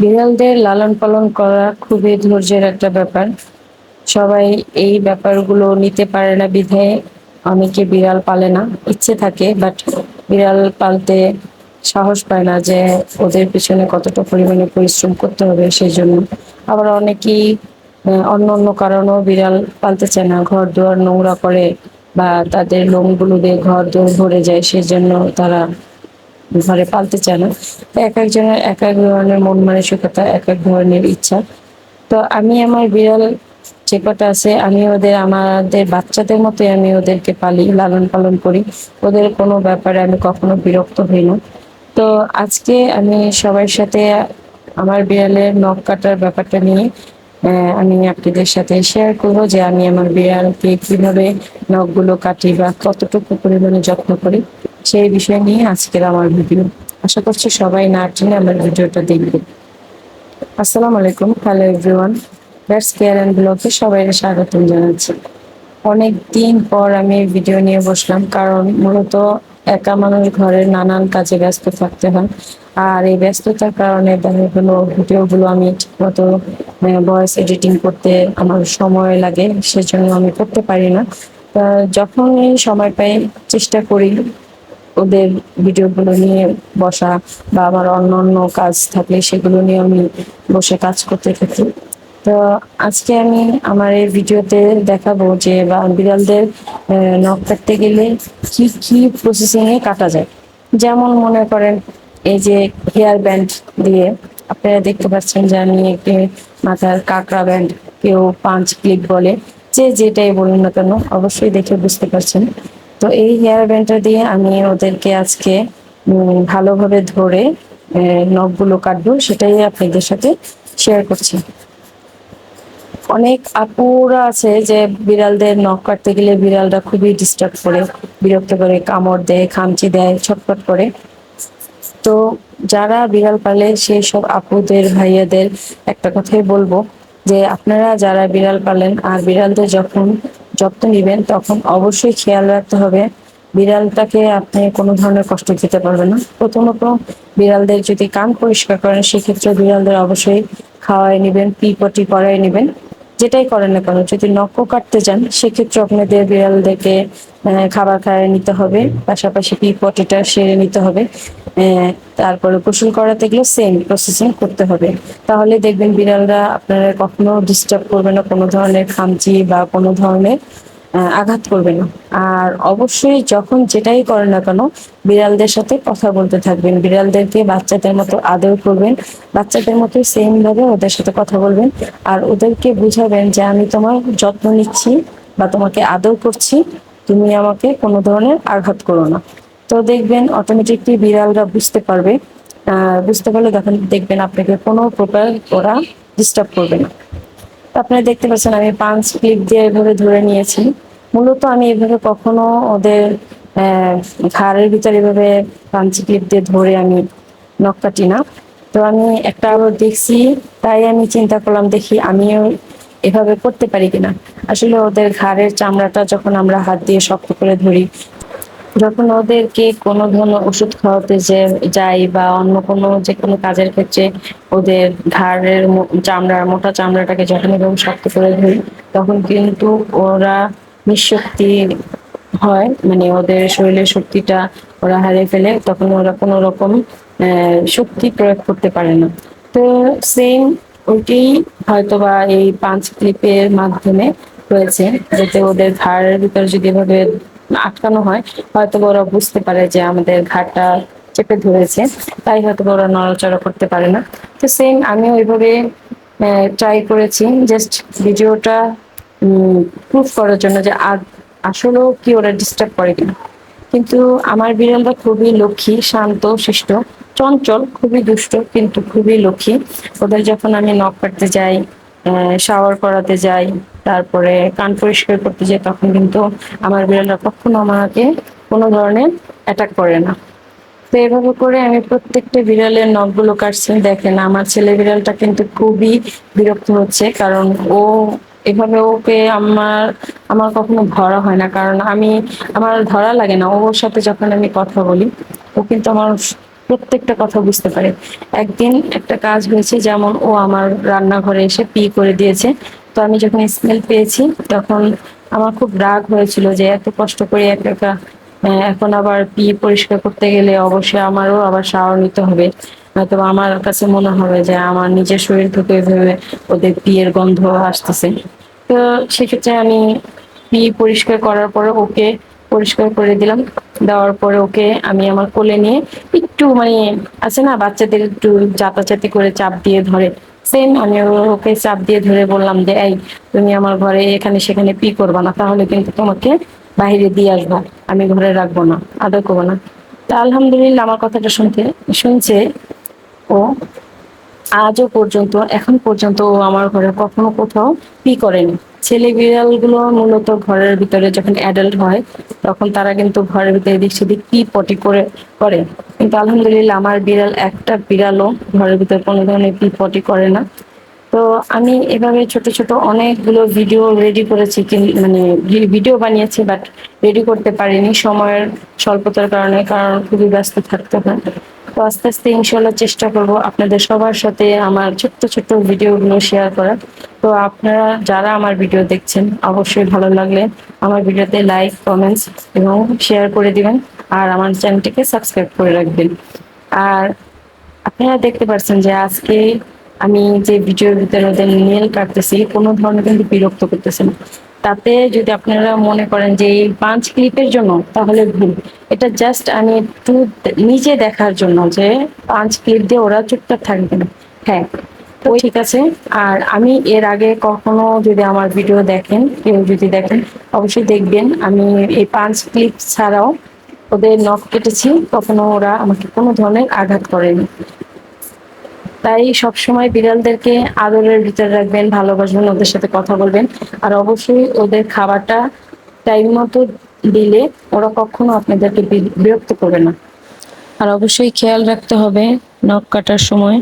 বিড়ালদের লালন পালন করা খুবই ধৈর্যের একটা ব্যাপার। সবাই এই ব্যাপারগুলো নিতে পারে না বিধায় অনেকে বিড়াল পালে না, ইচ্ছে থাকে বাট বিড়াল পালতে সাহস পায় না যে ওদের পিছনে কতটা পরিমাণে পরিশ্রম করতে হবে সেই জন্য। আবার অনেকেই অন্য অন্য কারণেও বিড়াল পালতে চায় না। ঘর দুয়ার নোংরা করে বা তাদের লোমগুলো দিয়ে ঘর দুয়ার ভরে যায়, সেই জন্য তারা ঘরে পালতে চায় না। এক একজনের এক এক ধরনের মন মানসিকতা, এক এক ধরনের ইচ্ছা। তো আমি আমার বিড়াল যে কটা আছে, আমি ওদের, আমাদের বাচ্চাদের মতোই আমি ওদেরকে পালি, লালন পালন করি। ওদের কোনো ব্যাপারে আমি কখনো বিরক্ত হই না। তো আজকে আমি সবার সাথে আমার বিড়ালের নখ কাটার ব্যাপারটা নিয়ে আমি আপনাদের সাথে শেয়ার করব যে আমি আমার বিড়ালকে কীভাবে নখগুলো কাটি বা কতটুকু পরিমাণে যত্ন করি। সেই বিষয় নিয়ে আজকের আমার ভিডিও। আশা করছি সবাই না টেনে আমার ভিডিওটা দেখবে আসসালামু আলাইকুম। Hello everyone bats care and ব্লগে সবাই স্বাগতম জানাচ্ছি। অনেক দিন পর আমি ভিডিও নিয়ে বসলাম কারণ মূলত একা মানুষ ঘরের নানান কাজে ব্যস্ত থাকতে হয়। আর এই ব্যস্ততার কারণে দেখা গেলো ভিডিওগুলো আমি ঠিকমতো ভয়েস এডিটিং করতে আমার সময় লাগে, সেজন্য আমি করতে পারি না। তা যখনই সময় পাই চেষ্টা করি ওদের ভিডিওগুলো নিয়ে বসা বা আমার অন্য অন্য কাজ থাকলে সেগুলো নিয়ে আমি বসে কাজ করতে থাকি। তো আজকে আমি আমার এই ভিডিওতে দেখাবো যে বা বিড়ালদের নখ কাটতে গেলে কি কি প্রসেসিং এ কাটা যায়। যেমন মনে করেন এই যে হেয়ার ব্যান্ড দিয়ে, আপনারা দেখতে পাচ্ছেন যে আমি একটি মাথার কাঁকড়া ব্যান্ড কেউ পাঁচ ক্লিপ বলে, যে যেটাই বলুন না কেন, অবশ্যই দেখে বুঝতে পারছেন। তো এই হেয়ার ব্যান্ডটা দিয়ে আমি ওদেরকে আজকে ভালোভাবে ধরে নখগুলো কাটবো, সেটাই আপনাদের সাথে শেয়ার করছি। অনেক আপুরা আছে যে বিড়ালদের নখ কাটতে গেলে বিড়ালটা খুবই ডিস্টার্ব করে, বিরক্ত করে, কামড় দেয়, খামচি দেয়, ছটফট করে। তো যারা বিড়াল পালে, সেই সব আপুদের, ভাইয়াদের একটা কথাই বলব যে আপনারা যারা বিড়াল পালেন, আর বিড়ালদের যখন যত্ন নেবেন তখন অবশ্যই খেয়াল রাখতে হবে। বিড়ালটাকে আপনি কোনো ধরনের কষ্ট দিতে পারবেন না। প্রথমত, বিড়ালদের যদি কান পরিষ্কার করেন, সেক্ষেত্রে বিড়ালদের অবশ্যই খাওয়াই নেবেন পি পটি করাই নেবেন। যেটাই করেন না কেন, যদি নখ কাটতে যান, সেক্ষেত্রে আপনাদের বিড়ালদেরকে খাবার খাইয়ে নিতে হবে। পাশাপাশি কি পটিটা সেরে নিতে হবে। তারপরে গোসল করাতে গেলে সেম প্রসেসিং করতে হবে। তাহলে দেখবেন বিড়ালরা আপনারা কখনো ডিস্টার্ব করবে না। কোনো ধরনের খামচি বা কোনো ধরনের আঘাত করবে না। আর অবশ্যই যখন যেটাই করেন না কেন, বিড়ালদের সাথে কথা বলতে থাকবেন। বিড়ালদেরকে বাচ্চাদের মতো আদর করবেন। বাচ্চাদের মতো সেম ভাবে ওদের সাথে কথা বলবেন। আর ওদেরকে বুঝাবেন যে, আমি তোমার যত্ন নিচ্ছি বা তোমাকে আদর করছি। তুমি আমাকে কোনো ধরনের আঘাত করো না। তো দেখবেন অটোমেটিকলি বিড়ালরা বুঝতে পারবে। বুঝতে পারলে তখন দেখবেন আপনাকে কোনো প্রকার ওরা ডিস্টার্ব করবে না। আপনারা দেখতে পাচ্ছেন, আমি পাঞ্চ ক্লিপ দিয়ে এভাবে ধরে নিয়েছি। মূলত আমি এভাবে কখনো ওদের ঘাড়ের ভিতরে এভাবে পাঞ্চি ক্লিপ দিয়ে ধরে আমি নখ কাটি না। তো আমি একটা দেখছি, তাই আমি চিন্তা করলাম, দেখি আমিও এভাবে করতে পারি কিনা। আসলে ওদের ঘাড়ের চামড়াটা যখন আমরা হাত দিয়ে শক্ত করে ধরি যখন ওদেরকে কোনো ধরনের ওষুধ খাওয়াতে যে যাই বা অন্য কোনো যে কোনো কাজের ক্ষেত্রে ওদের ঘাড়ের চামড়ার, মোটা চামড়াটাকে যখন এরকম শক্ত করে ধরি, তখন কিন্তু ওরা নিঃশক্তি হয় মানে ওদের শরীরের শক্তিটা ওরা হারিয়ে ফেলে, তখন ওরা কোনো রকম শক্তি প্রয়োগ করতে পারে না। তো সেম ওইটি হয়তোবা এই পাঁচ ক্লিপের মাধ্যমে রয়েছে, যাতে ওদের ঘাড়ের ভিতরে যদি এভাবে আটকানো হয়। হয়তো ওরা বুঝতে পারে যে আমাদের ঘাটটা চেপে ধরেছে, তাই হয়তো ওরা নড়াচড়া করতে পারে না। তো সেম আমিও ওইভাবে ট্রাই করেছি। জাস্ট ভিডিওটা প্রুফ করার জন্য যে আসলেও কি ওরা ডিস্টার্ব করে কিনা। কিন্তু আমার বিড়ালটা খুবই লক্ষ্মী, শান্ত, শিষ্ট, চঞ্চল, খুবই দুষ্ট, কিন্তু খুবই লক্ষ্মী। ওদের যখন আমি নখ কাটতে যাই শাওয়ার করাতে যাই, তারপরে কান পরিষ্কার করতে যাই, তখন কিন্তু আমার বিড়ালরা কখনো আমাকে কোনো ধরনের অ্যাটাক করে না। তো এভাবে করে আমি প্রত্যেকটা বিড়ালের নখগুলো কাটছি, দেখেন আমার ছেলে বিড়ালটা কিন্তু খুবই বিরক্ত হচ্ছে, কারণ ও এভাবে ওকে আমার আমার কখনো ধরা হয় না, কারণ আমি, আমার ধরা লাগে না। ওর সাথে যখন আমি কথা বলি, ও কিন্তু আমার প্রত্যেকটা কথা বুঝতে পারে। একদিন একটা কাজ হয়েছে, যেমন ও আমার রান্নাঘরে এসে পি করে দিয়েছে। তো আমি যখন স্মেল পেয়েছি, তখন আমার খুব রাগ হয়েছিল যে এত কষ্ট করে একা একা এখন আবার পি পরিষ্কার করতে গেলে অবশ্যই আমারও আবার শাওয়ার নিতে হবে। হয়তো আমার কাছে মনে হবে যে আমার নিজের শরীর থেকে ভেবে ওদের পিয়ের গন্ধ আসতেছে। তো সেক্ষেত্রে আমি পি পরিষ্কার করার পরে ওকে পরিষ্কার করে দিলাম। দেওয়ার পরে ওকে আমি আমার কোলে নিয়ে একটু মানে আছে না, বাচ্চাদের একটু চাপাচাপি করে চাপ দিয়ে ধরে। সেম আমি ওকে চাপ দিয়ে ধরে বললাম যে, এই, তুমি আমার ঘরে এখানে সেখানে পি করবা না, তাহলে কিন্তু তোমাকে বাইরে দিয়ে আসব, আমি ঘরে রাখব না, আদর করব না। তা আলহামদুলিল্লাহ আমার কথাটা শুনতে, শুনছে ও। আজও পর্যন্ত, এখন পর্যন্ত ও আমার ঘরে কখনো কোথাও পি করেনি। ছেলে বিড়ালগুলো মূলত ঘরের ভিতরে যখন অ্যাডাল্ট হয়, তখন তারা কিন্তু ঘরের ভিতরে এদিক সেদিক পি পটি করে করে। কিন্তু আলহামদুলিল্লাহ আমার বিড়াল একটা বিড়ালও ঘরের ভিতরে কোনো ধরনের পি পটি করে না। তো আমি এভাবে ছোট ছোট অনেকগুলো ভিডিও রেডি করেছি মানে ভিডিও বানিয়েছি বাট রেডি করতে পারিনি। সময়ের স্বল্পতার কারণে, কারণ খুবই ব্যস্ত থাকতে হয়। তো আস্তে আস্তে ইনশাল্লাহ চেষ্টা করব আপনাদের সবার সাথে আমার ছোট্ট ছোট্ট ভিডিওগুলো শেয়ার করার। তো আপনারা যারা আমার ভিডিও দেখছেন, অবশ্যই ভালো লাগলে আমার ভিডিওতে লাইক কমেন্টস এবং শেয়ার করে দিবেন আর আমার চ্যানেলটিকে সাবস্ক্রাইব করে রাখবেন। আর আপনারা দেখতে পাচ্ছেন যে আজকে আমি যে ভিডিওর ভিতরে ওদের নেল কাটতেছি, কোনো ধরনের কিন্তু বিরক্ত করতেছে না। তাতে যদি আপনারা মনে করেন যে এই পাঁচ ক্লিপের জন্য তাহলে ভুল। এটা জাস্ট আমি একটু নিজে দেখার জন্য যে পাঁচ ক্লিপ দিয়ে ওরা চুপচাপ থাকবে না হ্যাঁ তো ঠিক আছে। আর আমি এর আগে কখনো যদি আমার ভিডিও দেখেন কেউ যদি দেখেন অবশ্যই দেখবেন। আমি এই পাঁচ ক্লিপ ছাড়াও ওদের নখ কেটেছি। কখনো ওরা আমাকে কোনো ধরনের আঘাত করেনি। তাই সবসময় বিড়ালদেরকে আদরের ভিতরে রাখবেন, ভালোবাসবেন, ওদের সাথে কথা বলবেন। আর অবশ্যই ওদের খাবারটা টাইম মতো দিলে ওরা কখনো আপনাদেরকে বিরক্ত করবে না। আর অবশ্যই খেয়াল রাখতে হবে, নখ কাটার সময়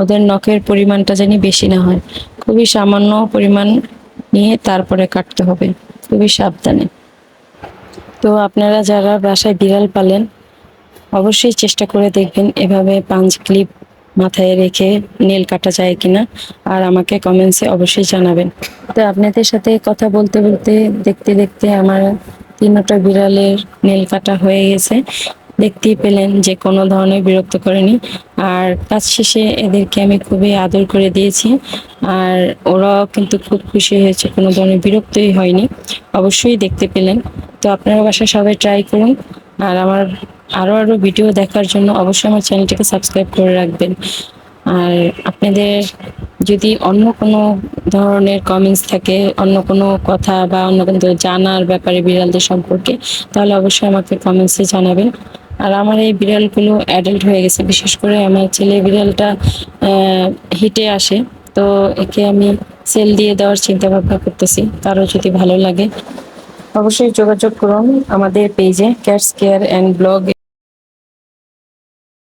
ওদের নখের পরিমাণটা জানি বেশি না হয়। খুবই সামান্য পরিমাণ নিয়ে তারপরে কাটতে হবে, খুবই সাবধানে। তো আপনারা যারা বাসায় বিড়াল পালেন, অবশ্যই চেষ্টা করে দেখবেন, এভাবে পাঞ্চ ক্লিপ মাথায় রেখে নেল কাটা যায় কিনা, আর আমাকে কমেন্টসে অবশ্যই জানাবেন। তো আপনাদের সাথে কথা বলতে বলতে, দেখতে দেখতে আমার তিনটা বিড়ালের নেল কাটা হয়ে গেছে। দেখতেই পেলেন যে কোনো ধরনের বিরক্ত করেনি। আর কাজ শেষে এদেরকে আমি খুবই আদর করে দিয়েছি, আর ওরাও কিন্তু খুব খুশি হয়েছে, কোনো ধরনের বিরক্তই হয়নি। অবশ্যই দেখতে পেলেন। তো আপনারা বাসায় সবাই ট্রাই করুন, আর আমার আরও আরও ভিডিও দেখার জন্য অবশ্যই আমার চ্যানেলটিকে সাবস্ক্রাইব করে রাখবেন। আর আপনাদের যদি অন্য কোনো ধরনের কমেন্টস থাকে, অন্য কোনো কথা বা অন্য কোনো জানার ব্যাপারে বিড়ালদের সম্পর্কে, তাহলে অবশ্যই আমাকে কমেন্টসে জানাবেন। আর আমার এই বিড়ালগুলো অ্যাডাল্ট হয়ে গেছে, বিশেষ করে আমার ছেলে বিড়ালটা হিটে আসে। তো একে আমি সেল দিয়ে দেওয়ার চিন্তা ভাবনা করতেছি তারও যদি ভালো লাগে, অবশ্যই যোগাযোগ করুন আমাদের পেজে ক্যাটস কেয়ার অ্যান্ড ব্লগ